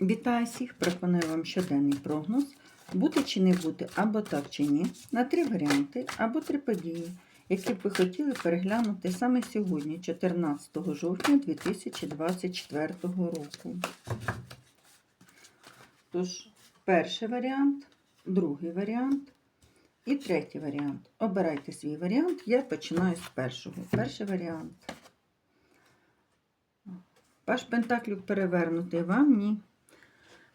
Вітаю всіх! Пропоную вам щоденний прогноз. Бути чи не бути, або так чи ні, на три варіанти, або три події, які б ви хотіли переглянути саме сьогодні, 14 жовтня 2024 року. Тож, перший варіант, другий варіант і третій варіант. Обирайте свій варіант. Я починаю з першого. Перший варіант. Ваш пентаклюк перевернутий вам ні.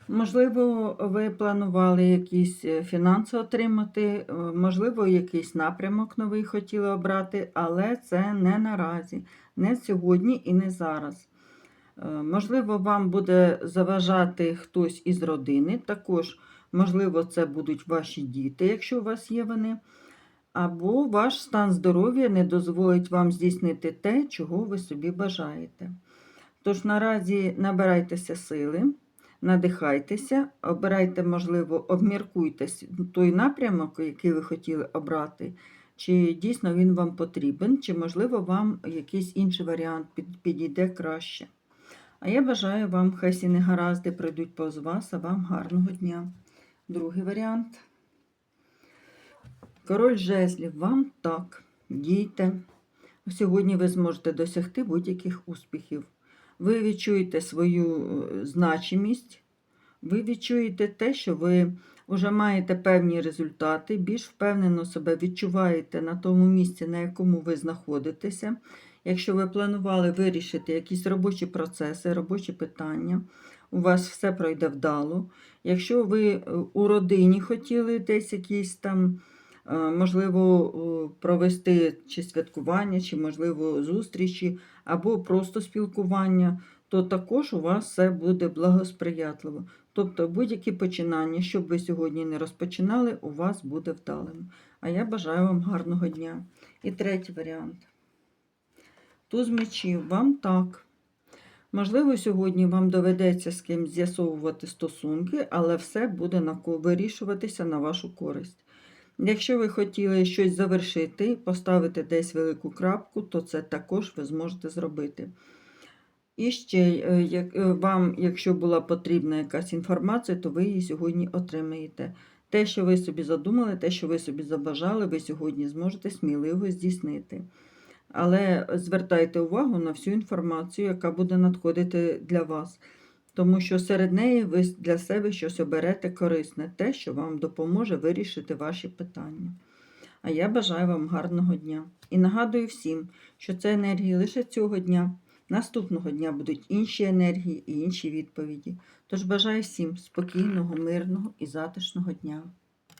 Можливо, ви планували якісь е, фінанси отримати, е, можливо, якийсь напрямок новий хотіли обрати, але це не наразі, не сьогодні і не зараз. Е, Можливо, вам буде заважати хтось із родини. Також, можливо, це будуть ваші діти, якщо у вас є вони. Або ваш стан здоров'я не дозволить вам здійснити те, чого ви собі бажаєте. Тож наразі набирайтеся сили, надихайтеся, обирайте, можливо, обміркуйте той напрямок, який ви хотіли обрати, чи дійсно він вам потрібен, чи, можливо, вам якийсь інший варіант підійде краще. А я бажаю вам, хай всі негаразди пройдуть повз вас, а вам гарного дня. Другий варіант. Король жезлів, вам так, дійте. Сьогодні ви зможете досягти будь-яких успіхів. Ви відчуєте свою е, значимість, ви відчуєте те, що ви вже маєте певні результати, більш впевнено себе відчуваєте на тому місці, на якому ви знаходитеся. Якщо ви планували вирішити якісь робочі процеси, робочі питання, у вас все пройде вдало. Якщо ви е, у родині хотіли десь якісь там, можливо, е, провести чи святкування, чи, можливо, зустрічі, або просто спілкування, то також у вас все буде благосприятливо. Тобто будь-які починання, що б ви сьогодні не розпочинали, у вас буде вдалим. А я бажаю вам гарного дня. І третій варіант. Туз мечів, вам так. Можливо, сьогодні вам доведеться з кимось з'ясовувати стосунки, але все буде вирішуватися на вашу користь. Якщо ви хотіли щось завершити, поставити десь велику крапку, то це також ви зможете зробити. І ще е, е, вам, якщо була потрібна якась інформація, то ви її сьогодні отримаєте. Те, що ви собі задумали, те, що ви собі забажали, ви сьогодні зможете сміливо здійснити. Але звертайте увагу на всю інформацію, яка буде надходити для вас, тому що серед неї ви для себе щось оберете корисне, те, що вам допоможе вирішити ваші питання. А я бажаю вам гарного дня. І нагадую всім, що це енергії лише цього дня. Наступного дня будуть інші енергії і інші відповіді. Тож бажаю всім спокійного, мирного і затишного дня.